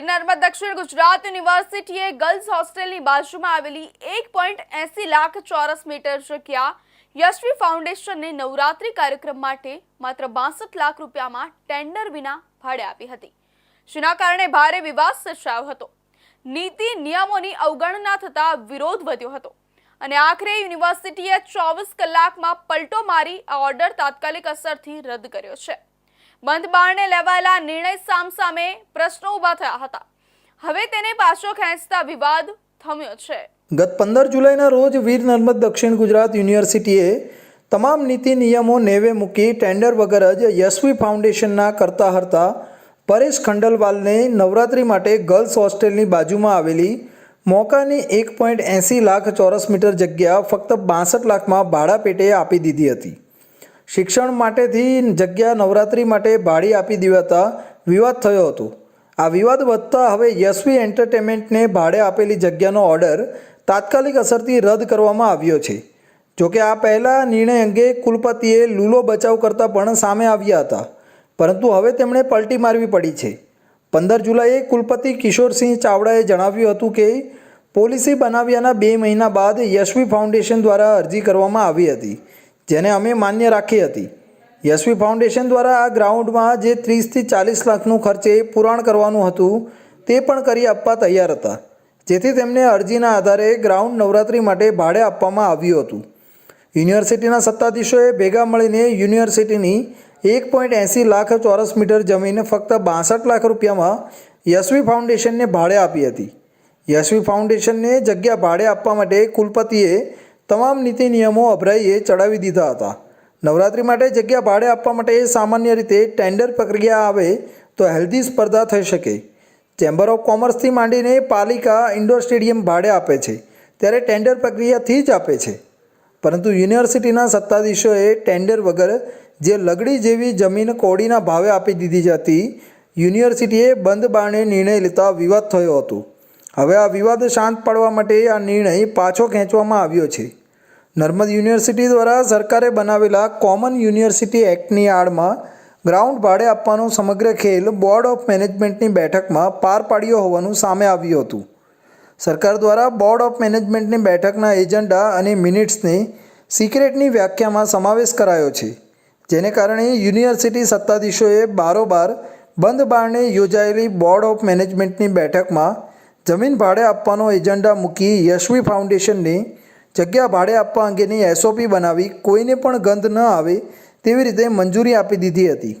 વીર નર્મદ દક્ષિણ ગુજરાત યુનિવર્સિટીએ ગર્લ્સ હોસ્ટેલની બાજુમાં આવેલી એક પોઈન્ટ એસી લાખ ચોરસ મીટર જગ્યા યશવી ફાઉન્ડેશનને નવરાત્રી કાર્યક્રમ માટે માત્ર બાસઠ લાખ રૂપિયામાં ટેન્ડર વિના ભાડે આપી હતી. જેના કારણે ભારે વિવાદ સર્જાયો હતો. નીતિ નિયમોની અવગણના થતા વિરોધ વધ્યો હતો. અને આખરે યુનિવર્સિટીએ ચોવીસ કલાકમાં પલટો મારી આ ઓર્ડર તાત્કાલિક અસરથી રદ કર્યો છે. બંધ બારણે લેવાયેલા નિર્ણય સામસામે પ્રશ્નો ઊભા થયા હતા. હવે તેને પાછો ખેંચતા વિવાદ થમ્યો છે. ગત પંદર જુલાઈના રોજ વીર નર્મદ દક્ષિણ ગુજરાત યુનિવર્સિટીએ તમામ નીતિ નિયમો નેવે મૂકી ટેન્ડર વગર જ યશવી ફાઉન્ડેશનના કરતા હરતા પરેશ ખંડલવાલને નવરાત્રિ માટે ગર્લ્સ હોસ્ટેલની બાજુમાં આવેલી મોકાની એક પોઈન્ટ એંસી લાખ ચોરસ મીટર જગ્યા ફક્ત બાસઠ લાખમાં ભાડા પેટે આપી દીધી હતી. શિક્ષણ માટેથી જગ્યા નવરાત્રિ માટે ભાડી આપી દેવાતા વિવાદ થયો હતો. આ વિવાદ વધતા હવે યશવી એન્ટરટેનમેન્ટને ભાડે આપેલી જગ્યાનો ઓર્ડર તાત્કાલિક અસરથી રદ કરવામાં આવ્યો છે. જોકે આ પહેલાં નિર્ણય અંગે કુલપતિએ લૂલો બચાવ કરતાં પણ સામે આવ્યા હતા. પરંતુ હવે તેમણે પલટી મારવી પડી છે. પંદર જુલાઈએ કુલપતિ કિશોરસિંહ ચાવડાએ જણાવ્યું હતું કે, પોલિસી બનાવ્યાના બે મહિના બાદ યશવી ફાઉન્ડેશન દ્વારા અરજી કરવામાં આવી હતી. જેને અમે માન્ય રાખી હતી. યશવી ફાઉન્ડેશન દ્વારા આ ગ્રાઉન્ડમાં જે ત્રીસથી ચાલીસ લાખનું ખર્ચે પુરાણ કરવાનું હતું, તે પણ કરી આપવા તૈયાર હતા, જેથી તેમને અરજીના આધારે ગ્રાઉન્ડ નવરાત્રિ માટે ભાડે આપવામાં આવ્યું હતું. યુનિવર્સિટીના સત્તાધીશોએ ભેગા મળીને યુનિવર્સિટીની એક પોઈન્ટ એંસી લાખ ચોરસ મીટર જમીન ફક્ત બાસઠ લાખ રૂપિયામાં યશવી ફાઉન્ડેશનને ભાડે આપી હતી. યશવી ફાઉન્ડેશનને જગ્યા ભાડે આપવા માટે કુલપતિએ તમામ નીતિ નિયમો અભરાઈએ ચડાવી દીધા હતા. નવરાત્રિ માટે જગ્યા ભાડે આપવા માટે સામાન્ય રીતે ટેન્ડર પ્રક્રિયા આવે તો હેલ્ધી સ્પર્ધા થઈ શકે. ચેમ્બર ઓફ કોમર્સથી માંડીને પાલિકા ઇન્ડોર સ્ટેડિયમ ભાડે આપે છે, ત્યારે ટેન્ડર પ્રક્રિયાથી જ આપે છે. પરંતુ યુનિવર્સિટીના સત્તાધીશોએ ટેન્ડર વગર જે લગડી જેવી જમીન કોડીના ભાવે આપી દીધી હતી, યુનિવર્સિટીએ બંધ બારણે નિર્ણય લેતા વિવાદ થયો હતો. હવે આ વિવાદ શાંત પાડવા માટે આ નિર્ણય પાછો ખેંચવામાં આવ્યો છે. નર્મદ યુનિવર્સિટી દ્વારા સરકારે બનાવેલા કોમન યુનિવર્સિટી એક્ટની આડમાં ગ્રાઉન્ડ ભાડે આપવાનો સમગ્ર ખેલ બોર્ડ ઓફ મેનેજમેન્ટની બેઠકમાં પાર પાડ્યો હોવાનું સામે આવ્યું હતું. સરકાર દ્વારા બોર્ડ ઓફ મેનેજમેન્ટની બેઠકના એજન્ડા અને મિનિટ્સને સિક્રેટની વ્યાખ્યામાં સમાવેશ કરાયો છે, જેને કારણે યુનિવર્સિટી સત્તાધીશોએ બારોબાર બંધ બારણે યોજાયેલી બોર્ડ ઓફ મેનેજમેન્ટની બેઠકમાં જમીન ભાડે આપવાનો એજન્ડા મૂકી યશવી ફાઉન્ડેશનને જગ્યા ભાડે આપવા અંગેની એસઓપી બનાવી કોઈને પણ ગંધ ન આવે તેવી રીતે મંજૂરી આપી દીધી હતી.